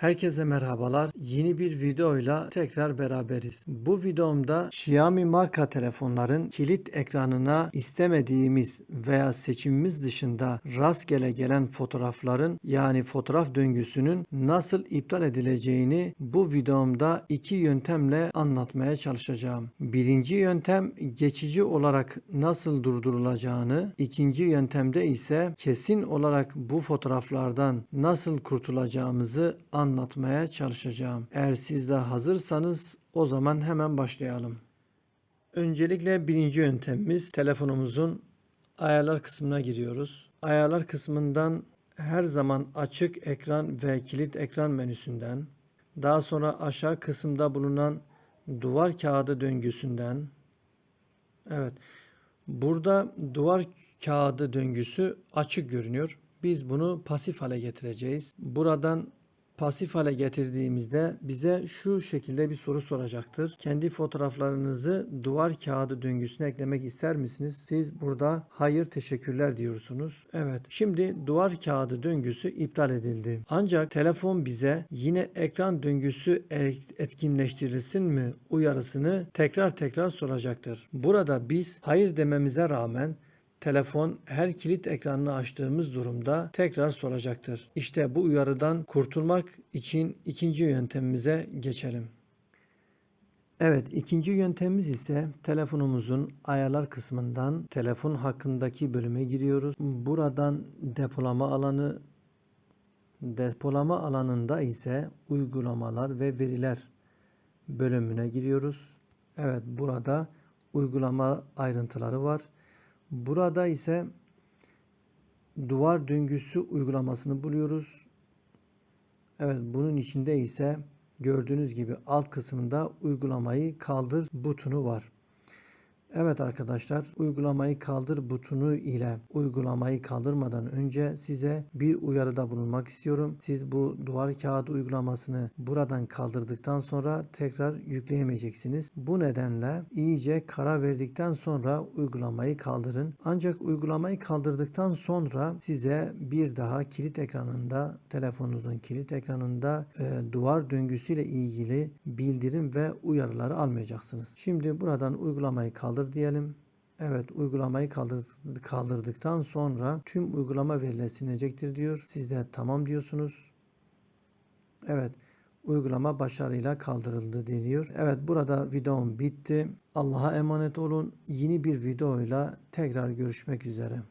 Herkese merhabalar. Yeni bir videoyla tekrar beraberiz. Bu videomda Xiaomi marka telefonların kilit ekranına istemediğimiz veya seçimimiz dışında rastgele gelen fotoğrafların yani fotoğraf döngüsünün nasıl iptal edileceğini bu videomda iki yöntemle anlatmaya çalışacağım. Birinci yöntem geçici olarak nasıl durdurulacağını, ikinci yöntemde ise kesin olarak bu fotoğraflardan nasıl kurtulacağımızı anlatmaya çalışacağım. Eğer siz de hazırsanız o zaman hemen başlayalım. Öncelikle birinci yöntemimiz telefonumuzun ayarlar kısmına giriyoruz. Ayarlar kısmından her zaman açık ekran ve kilit ekran menüsünden, daha sonra aşağı kısımda bulunan duvar kağıdı döngüsünden, evet burada duvar kağıdı döngüsü açık görünüyor. Biz bunu pasif hale getireceğiz. Buradan pasif hale getirdiğimizde bize şu şekilde bir soru soracaktır. Kendi fotoğraflarınızı duvar kağıdı döngüsüne eklemek ister misiniz? Siz burada hayır teşekkürler diyorsunuz. Evet. Şimdi duvar kağıdı döngüsü iptal edildi. Ancak telefon bize yine ekran döngüsü etkinleştirilsin mi uyarısını tekrar tekrar soracaktır. Burada biz hayır dememize rağmen telefon her kilit ekranını açtığımız durumda tekrar soracaktır. İşte bu uyarıdan kurtulmak için ikinci yöntemimize geçelim. Evet, ikinci yöntemimiz ise telefonumuzun ayarlar kısmından telefon hakkındaki bölüme giriyoruz. Buradan depolama alanı depolama alanında ise uygulamalar ve veriler bölümüne giriyoruz. Evet, burada uygulama ayrıntıları var. Burada ise duvar döngüsü uygulamasını buluyoruz. Evet bunun içinde ise gördüğünüz gibi alt kısmında uygulamayı kaldır butonu var. Evet arkadaşlar uygulamayı kaldır butonu ile uygulamayı kaldırmadan önce size bir uyarıda bulunmak istiyorum. Siz bu duvar kağıdı uygulamasını buradan kaldırdıktan sonra tekrar yükleyemeyeceksiniz. Bu nedenle iyice karar verdikten sonra uygulamayı kaldırın. Ancak uygulamayı kaldırdıktan sonra size bir daha kilit ekranında telefonunuzun kilit ekranında e, duvar döngüsüyle ilgili bildirim ve uyarıları almayacaksınız. Şimdi buradan uygulamayı kaldır kaldır diyelim. Evet uygulamayı kaldır, kaldırdıktan sonra tüm uygulama verileri silinecektir diyor. Siz de tamam diyorsunuz. Evet uygulama başarıyla kaldırıldı deniyor. Evet burada videom bitti. Allah'a emanet olun. Yeni bir videoyla tekrar görüşmek üzere.